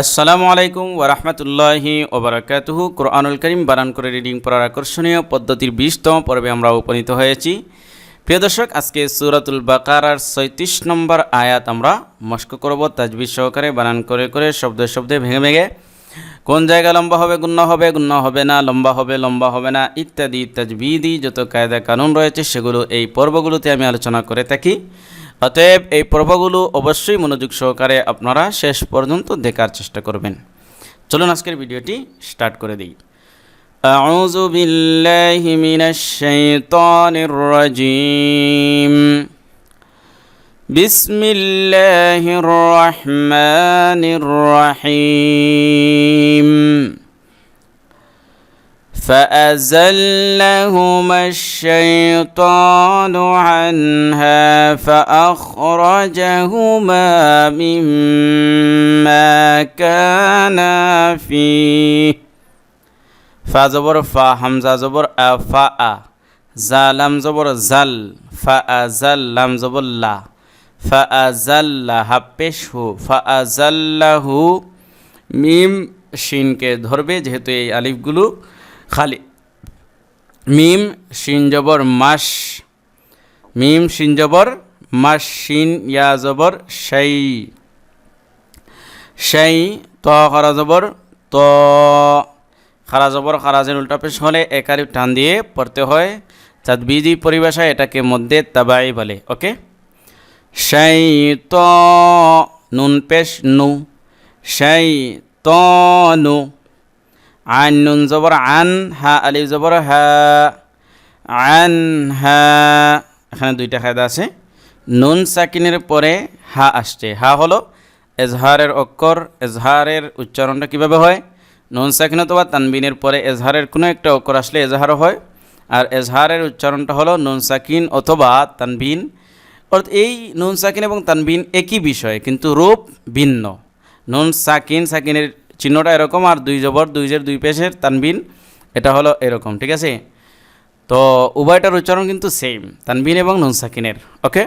আসসালামু আলাইকুম ওরহমতুল্লাহি ওবরাকাতুহু কোরআনুল করিম বানান করে রিডিং পড়ার আকর্ষণীয় পদ্ধতির বিশতম পর্বে আমরা উপনীত হয়েছি। প্রিয় দর্শক, আজকে সুরাতুল বাকারার সৈত্রিশ নম্বর আয়াত আমরা মস্ক করব তাজবিজ সহকারে বানান করে করে শব্দে শব্দে ভেঙে ভেঙে। কোন জায়গা লম্বা হবে গুণ্য হবে গুণ্য হবে না, লম্বা হবে লম্বা হবে না, ইত্যাদি ইত্যাদি তাজবিদি যত কায়দা কানুন রয়েছে, সেগুলো এই পর্বগুলোতে আমি আলোচনা করে থাকি। অতএব এই পর্বগুলো অবশ্যই মনোযোগ সহকারে আপনারা শেষ পর্যন্ত দেখার চেষ্টা করবেন চলুন আজকের ভিডিওটি স্টার্ট করে দিই أعوذ بالله من الشيطان الرجيم بسم الله الرحمن الرحيم فأزلهما الشيطان عنها فأخرجهما مما كانا فيه ফা জবর ফা হামজা জবর আ ফা আ জা লাম জবর জাল ফা আ জাল লাম জবর লা ফা আ জাল্লা হাপ্পেশ হু ফা আ জাল্লাহু মিম শিনকে ধরবে যেহেতু এই আলিফগুলো খালি। মিম শিন জবর মাস, মিম শিন জবর মাস শিন ইয়া জবর সেই সেই, ত করা জবর ত খারা জবর খারাজের উল্টা পেশ হলে একারিফ টান দিয়ে পড়তে হয়। তাদবিজি পরিভাষায় এটাকে মধ্যে তাবাই বলে, ওকে? সেই, ত, নুন পেশ নু, সেই, ত, নু আন নুন জবর আন, হা, আলিফ জবর হা, আন, হা, এখানে দুইটা খায়দা আছে। নুন সাকিনের পরে হা আসছে। হা হলো এজহারের অক্ষর, এজহারের উচ্চারণটা কীভাবে হয়? নুন সাকিন অথবা তানবিনের পরে এজহারের কোনো একটা অক্ষর আসলে এজহারও হয়। আর এজহারের উচ্চারণটা হলো নুন সাকিন অথবা তানবিন। অর্থাৎ এই নুন সাকিন এবং তানবিন একই বিষয়, কিন্তু রূপ ভিন্ন। নুন সাকিন, সাকিনের চিহ্নটা এরকম আর দুই জবর, দুই জের, দুই পেশের তানবিন, এটা হলো এরকম, ঠিক আছে? তো উভয়টার উচ্চারণ কিন্তু সেম তানবিন এবং নুন সাকিনের ওকে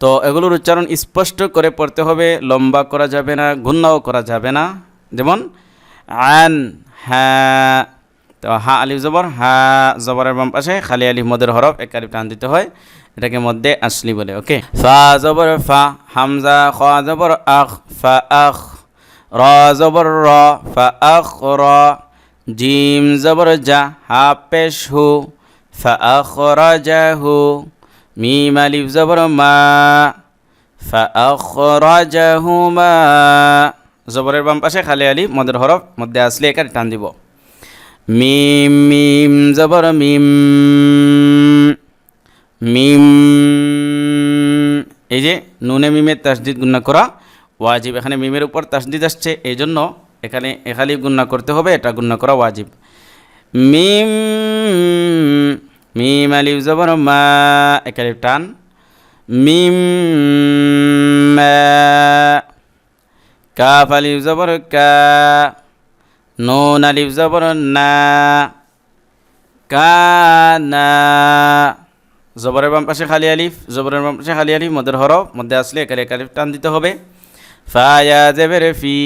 তো এগুলোর উচ্চারণ স্পষ্ট করে পড়তে হবে, লম্বা করা যাবে না গুন্নাও করা যাবে না, যেমন আন হ্যাঁ তো হা আলিফ জবর হা জবরের বাম পাশে, খালি আলিফ মদের হরফ, এক আলিফ টান দিতে হয়, এটাকে মধ্যে আসলি বলে ওকে ফা জবর, ফা, হামজা, খ জবর, আখ, ফা, আখ। র জবর র ফা আখ র জিম জবর জা হা পেশ হু ফা আখ রাজাহু মিম আলিফ জবর মা ফা আখ রাজাহুমা জবরের বাম পাশে খালি আলি, মদের হরফ, মধ্যে আসলে একার টান দিব। মিম মিম জবর মিম মিম, এই যে নুনে মিমের তাসদিদ গুন্না করা ওয়াজিব। এখানে মিমের উপর তাসদিদ আসছে এই জন্য এখানে এখালি গুন্না করতে হবে, এটা গুন্না করা ওয়াজিব। মিম মিম আলিফ জবর মা এখানে টান। মিম কাফ আলিফ জবর কা, নুন আলিফ জবর না কানা জবরের বাম পাশে খালি আলিফ, জবরের বাম পাশে খালি আলিফ মধ্যের হরফ, মধ্যে আসলে একারে এক আলিফ টান দিতে হবে। ফায়া ফি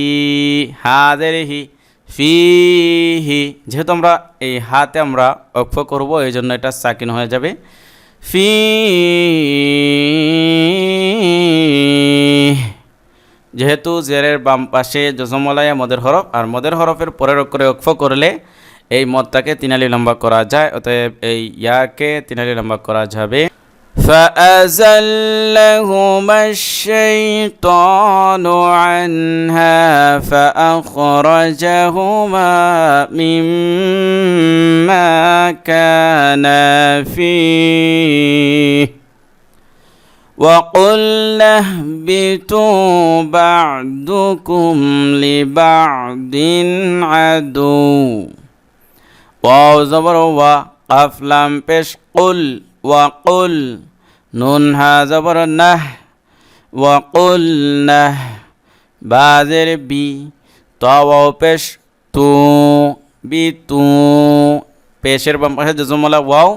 হি ফি হি যেহেতু আমরা এই হাতে আমরা অক্ষ করব, এই জন্য এটা সাকিন হয়ে যাবে। ফি, যেহেতু জেরের বাম পাশে জজমলায়া মদের হরফ, আর মদের হরফের পরের অক্ষরে অক্ষ করলে এই মদটাকে তিনালি লম্বা করা যায়, অতএব এই ইয়াকে তিনালি লম্বা করা যাবে। فأزلهما الشيطان عنها فأخرجهما مما كانا فيه. وقلنا اهبطوا بعضكم لبعض عدو. واو زبر وا قاف لام পেশ قل وقل. নুন হাজবর নাহ ওয়াকুল নাহ বাজের বি তাও পেশ তু বি তু পেশের বাম পাশে জজমলা ওয়াও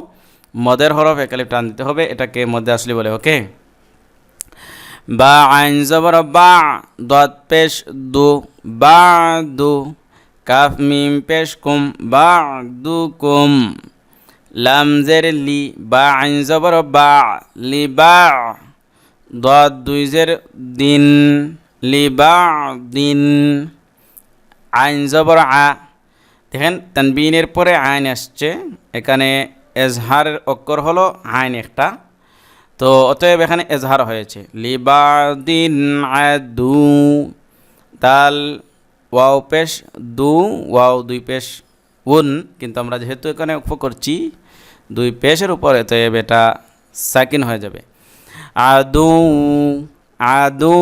মদের হরফ একালে টান দিতে হবে, এটাকে মধ্যে আসলে বলে, ওকে? বা আইন জবর বা দত পেশ দু বা দু, কাফ মিম পেশ কুম বা দু কুম। লাম জের লি বা আইন জবর বা লি বা দুই জের দিন, লি বা দিন, আইন জবর আ। দেখেন, তানবিনের পরে আইন আসছে। এখানে এজহারের অক্ষর হলো আইন একটা। তো অতএব এখানে এজহার হয়েছে। লিবাদিন আদু তাল ওয়াও পেশ দু, ওয়াও দুই পেশ উন। কিন্তু আমরা যেহেতু এখানে উপ করছি দুই পেশের উপরে অতএব এটা সাকিন হয়ে যাবে আদু আদু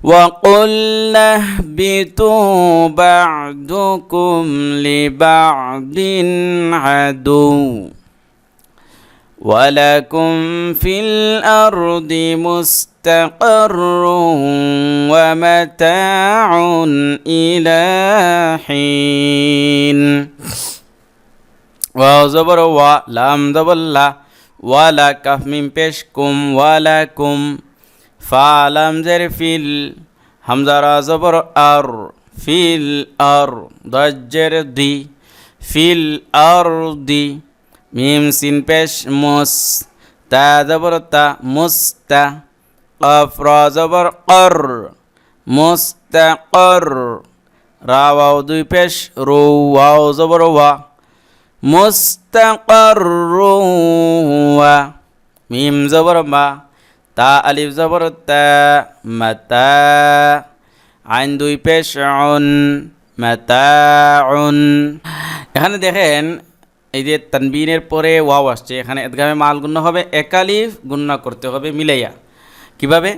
وقلنا اهبطوا بعضكم لبعض عدو ولكم في الأرض مستقر ومتاع إلى حين ওয়া জবর ওয়া লাম জবল্লা ওয়ালা কাফমিম পেশ কুম ওয়ালা কুম ফা লাম জের ফিল হামজারা জবর আর ফিল আর দজ্জের দি ফিল আর দি মিম সিন পেশ মুস তা জবর তা মুস্তা কফ র জবর কর মুস্তা কর রা ওয়াও দুই পেশ রৌ ওয়াও জবর ওয়া মুস্তাকর মিম জবর মা তা আলিফ জবর তা মাতা আইন দুই পেশ মাতাউন এখানে দেখেন এই যে তানবিনের পরে ওয়াও আসছে। এখানে এদগামে মাল গুণ্য হবে একালিফ গুণ্য করতে হবে মিলাইয়া। কীভাবে?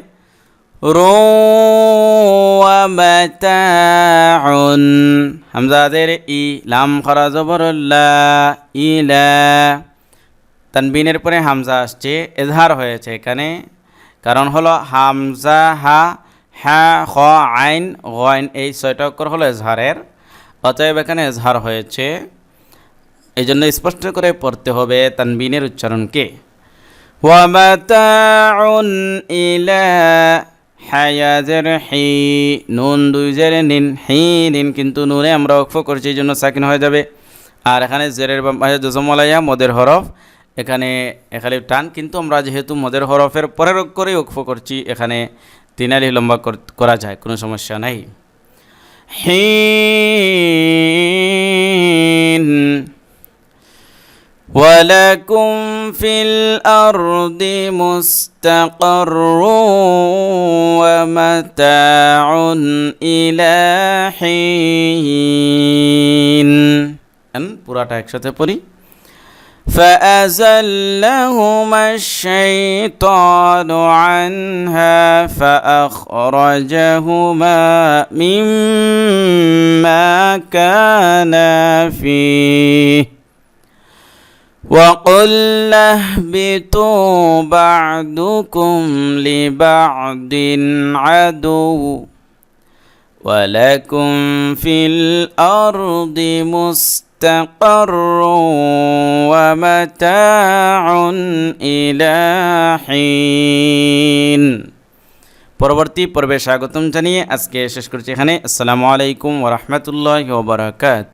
হামজাদের ই লাম খরা জবর লা ইলা। তানবিনের পরে হামজা আসছে, এজহার হয়েছে এখানে। কারণ হলো হামজা, হা হ্যা খ, আইন গইন এই ছয়টা অক্ষর হলো এজহারের। অতএব এখানে এজহার হয়েছে। এই জন্য স্পষ্ট করে পড়তে হবে তানবিনের উচ্চারণকে ওয়ামাতাউন ইলা হায়াজের হি, নুন দুই জের নিন, হি, নিন, কিন্তু নুনে আমরা অক্ষ করছি, এই জন্য সাকিন হয়ে যাবে। আর এখানে জেরের জজমলাইয়া মদের হরফ। এখানে এখানে টান, কিন্তু আমরা যেহেতু মদের হরফের পরের অক্ষরেই অক্ষ করছি, এখানে তিনালি লম্বা করা যায়, কোনো সমস্যা নাই। হিন ولكم في الأرض مستقر ومتاع إلى حين পুরাটা একসাথে পড়ি فأزلهما الشيطان عنها فأخرجهما مما كانا فيه وقلنا اهبطوا بعضكم لبعض عدو ولكم في الأرض مستقر ومتاع إلى حين পরবর্তী পর্বে স্বাগতম জানিয়ে আজকে শেষ করছি এখানে আসসালামু আলাইকুম ওরহমতুল্লাহ ওবরাকাত